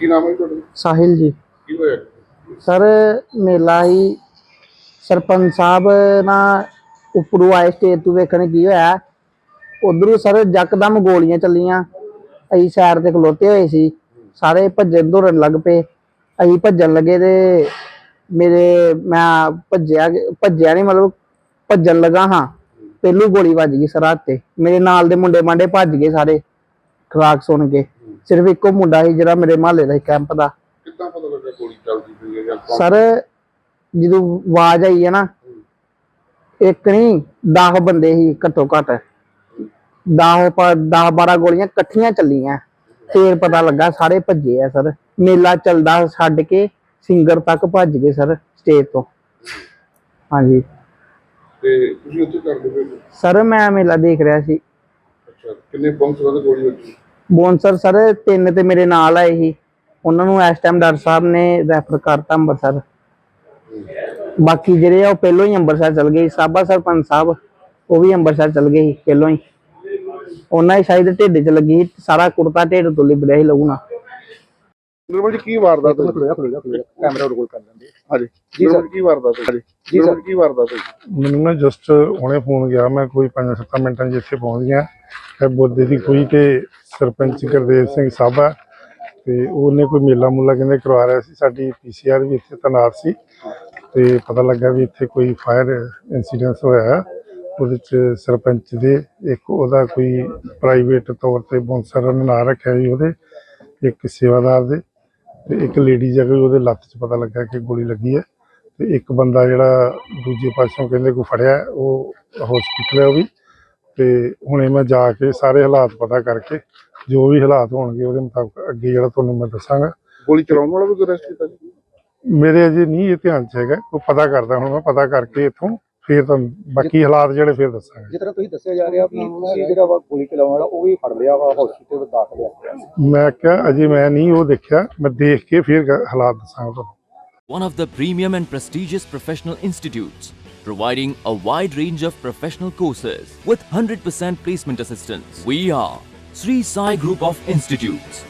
ਕੀ ਨਾਮ ਹੈ ਤੁਹਾਡਾ? ਸਾਹਿਲ ਜੀ। ਕੀ ਹੋਇਆ? ਸਰ ਮੇਲਾ ਹੀ ਸਰਪੰਚ ਸਾਹਿਬ ਨਾ ਉੱਪਰੋਂ ਆਏ ਸਟੇਜ ਤੋਂ ਵੇਖਣ ਕੀ ਹੋਇਆ। ਉਧਰੋਂ ਸਰ ਯਕਦਮ ਗੋਲੀਆਂ ਚੱਲੀਆਂ। ਅਸੀਂ ਸਾਈਡ ਤੇ ਖਲੋਤੇ ਹੋਏ ਸੀ। ਸਾਰੇ ਭੱਜਣ ਦੌੜਨ ਲੱਗ ਪਏ। ਅਸੀਂ ਭੱਜਣ ਲੱਗੇ ਤੇ ਮੇਰੇ ਮੈਂ ਭੱਜਿਆ ਭੱਜਿਆ ਨਹੀਂ ਮਤਲਬ ਭੱਜਣ ਲੱਗਾ ਹਾਂ। ਪਹਿਲੂ ਗੋਲੀ ਵੱਜ ਗਈ ਸਰ ਹੱਥ ਤੇ। ਮੇਰੇ ਨਾਲ ਦੇ ਮੁੰਡੇ ਮਾਂਡੇ ਭੱਜ ਗਏ ਸਾਰੇ। ਖਰਾਕ ਸੁਣ ਕੇ। ਸਿਰਫ ਇੱਕੋ ਮੁੰਡਾ ਸੀ ਜਿਹੜਾ ਮੇਰੇ ਮਹੱਲੇ ਦਾ ਕੈਂਪ ਦਾ। ਕਿੱਦਾਂ ਪਤਾ ਲੱਗਾ ਗੋਲੀ ਚੱਲਦੀ ਪਈ ਹੈ ਜਾਂ ਕੌਣ- ਸਰ ਜਦੋਂ ਆਵਾਜ਼ ਆਈ ਹੈ ਨਾ ਇੱਕ ਨਹੀਂ 10 ਬੰਦੇ ਸੀ ਘੱਟੋ ਘੱਟ। 10 10 12 ਗੋਲੀਆਂ ਇਕੱਠੀਆਂ ਚੱਲੀਆਂ। ਫੇਰ ਪਤਾ ਲੱਗਾ ਸਾਰੇ ਭੱਜੇ ਆ ਸਰ। ਮੇਲਾ ਚੱਲਦਾ ਛੱਡ ਕੇ ਸਿੰਗਰ ਤੱਕ ਭੱਜ ਗਏ ਸਰ ਸਟੇਜ ਤੋਂ। ਹਾਂਜੀ। ਤੇ ਤੁਸੀਂ ਉੱਥੇ ਕਰਦੇ ਪਏ? ਸਰ ਮੈਂ ਮੇਲਾ ਦੇਖ ਰਿਹਾ ਸੀ। ਅੱਛਾ ਕਿੰਨੇ ਬਾਉਂਸਰਾਂ ਦੀ ਗੋਲੀ ਵੱਜੀ? ਬੌਂਸਰ ਸਰ ਤਿੰਨ ਤੇ ਮੇਰੇ ਨਾਲ ਆਏ ਸੀ। ਉਹਨਾਂ ਨੂੰ ਇਸ ਟਾਈਮ ਡਾਕਟਰ ਸਾਹਿਬ ਨੇ ਰੈਫਰ ਕਰਤਾ ਅੰਮ੍ਰਿਤਸਰ ਬਾਕੀ ਜਿਹੜੇ ਆ ਉਹ ਪਹਿਲੋਂ ਹੀ ਅੰਮ੍ਰਿਤਸਰ ਚਲ ਗਏ ਸਾਬਾ ਸਰਪੰਚ ਸਾਹਿਬ ਉਹ ਵੀ ਅੰਮ੍ਰਿਤਸਰ ਚਲ ਗਏ ਸੀ ਪਹਿਲੋਂ ਹੀ। ਉਹਨਾਂ ਹੀ ਸ਼ਾਇਦ ਢਿੱਡ 'ਚ ਲੱਗੀ ਸੀ, ਸਾਰਾ ਕੁੜਤਾ ਢਿੱਡ ਤੋਂ ਲਿਬੜਿਆ ਸੀ ਲਹੂ ਨਾਲ। ਨਿਰਮਲ ਜੀ ਕੀ ਵਾਰਦਾਤ ਹੋਈ? ਕੈਮਰਾ ਰੋਲ ਕਰ ਲੈਂਦੇ। ਹਾਂਜੀ। ਜੀ ਸਰ। ਕੀ ਵਾਰਦਾਤ ਹੋਈ? ਜੀ ਸਰ। ਕੀ ਵਾਰਦਾਤ ਹੋਈ? ਮੈਨੂੰ ਨਾ ਜਸਟ ਹੁਣੇ ਫੋਨ ਗਿਆ ਮੈਂ ਕੋਈ 5-7 ਮਿੰਟਾਂ 'ਚ ਇੱਥੇ ਪਹੁੰਚ ਗਿਆ। ਇਹ ਬੋਦੇ ਦੀ ਕੋਈ ਤੇ ਸਰਪੰਚ ਗੁਰਦੇਵ ਸਿੰਘ ਸਾਬਾ ਤੇ ਉਹਨੇ ਕੋਈ ਮੇਲਾ ਮੂਲਾ ਕਹਿੰਦੇ ਕਰਵਾ ਰਿਹਾ ਸੀ। ਸਾਡੀ ਪੀਸੀਆਰ ਵੀ ਇੱਥੇ ਤੈਨਾਤ ਸੀ ਤੇ ਪਤਾ ਲੱਗਾ ਵੀ ਇੱਥੇ ਕੋਈ ਫਾਇਰ ਇਨਸੀਡੈਂਟ ਹੋਇਆ। ਉਹਦੇ ਚ ਸਰਪੰਚ ਦੇ ਇੱਕ ਉਹਦਾ ਕੋਈ ਪ੍ਰਾਈਵੇਟ ਤੌਰ ਤੇ ਬੌਂਸਰ ਨਾਂ ਰੱਖਿਆ ਜੀ ਉਹਦੇ ਇੱਕ ਸੇਵਾਦਾਰ ਦੇ। ਤੇ ਇੱਕ ਲੇਡੀ ਜਾ ਕੇ ਉਹਦੇ ਲੱਤ 'ਚ ਪਤਾ ਲੱਗਾ ਕਿ ਗੋਲੀ ਲੱਗੀ ਹੈ ਤੇ ਇੱਕ ਬੰਦਾ ਜਿਹੜਾ ਦੂਜੇ ਪਾਸੋਂ ਕਹਿੰਦੇ ਕੋ ਫੜਿਆ ਉਹ ਹਸਪੀਟਲ ਹੈ ਉਹ ਵੀ। ਤੇ ਹੁਣੇ ਮੈਂ ਜਾ ਕੇ ਸਾਰੇ ਹਾਲਾਤ ਪਤਾ ਕਰਕੇ ਜੋ ਵੀ ਹਾਲਾਤ ਹੋਣਗੇ ਉਹਦੇ ਮੁਤਾਬਕ ਅੱਗੇ ਜਿਹੜਾ ਤੁਹਾਨੂੰ ਮੈਂ ਦੱਸਾਂਗਾ। ਗੋਲੀ ਚਲਾਉਣ ਵਾਲਾ ਵੀ ਅਰੈਸਟ ਕੀਤਾ ਜੀ? ਮੇਰੇ ਅਜੇ ਨਹੀਂ ਇਹ ਧਿਆਨ 'ਚ ਹੈਗਾ ਉਹ ਪਤਾ ਕਰਦਾ ਹੁਣ ਮੈਂ ਪਤਾ ਕਰਕੇ ਇੱਥੋਂ ਫਿਰ ਤੁਹਾਨੂੰ ਬਾਕੀ ਹਾਲਾਤ ਜਿਹੜੇ ਫਿਰ ਦੱਸਾਂਗਾ ਜਿਸ ਤਰ੍ਹਾਂ ਤੁਸੀਂ ਦੱਸਿਆ ਜਾ ਰਿਹਾ ਵੀ ਤੁਸੀਂ ਜਿਹੜਾ ਵਾ ਗੋਲੀ ਚਲਾਉਣ ਵਾਲਾ ਉਹ ਵੀ ਫੜ ਲਿਆ ਵਾ ਹਸਪੀਟਲ ਦਾਖਲ ਆ ਮੈਂ ਕਿਹਾ ਅਜੇ ਮੈਂ ਨਹੀਂ ਉਹ ਦੇਖਿਆ ਮੈਂ ਦੇਖ ਕੇ ਫਿਰ ਗ- ਹਾਲਾਤ ਦੱਸਾਂਗਾ ਤੁਹਾਨੂੰ one of the premium and prestigious professional institutes, providing a wide range of professional courses with 100% placement assistance. We are Sri Sai Group of Institutes,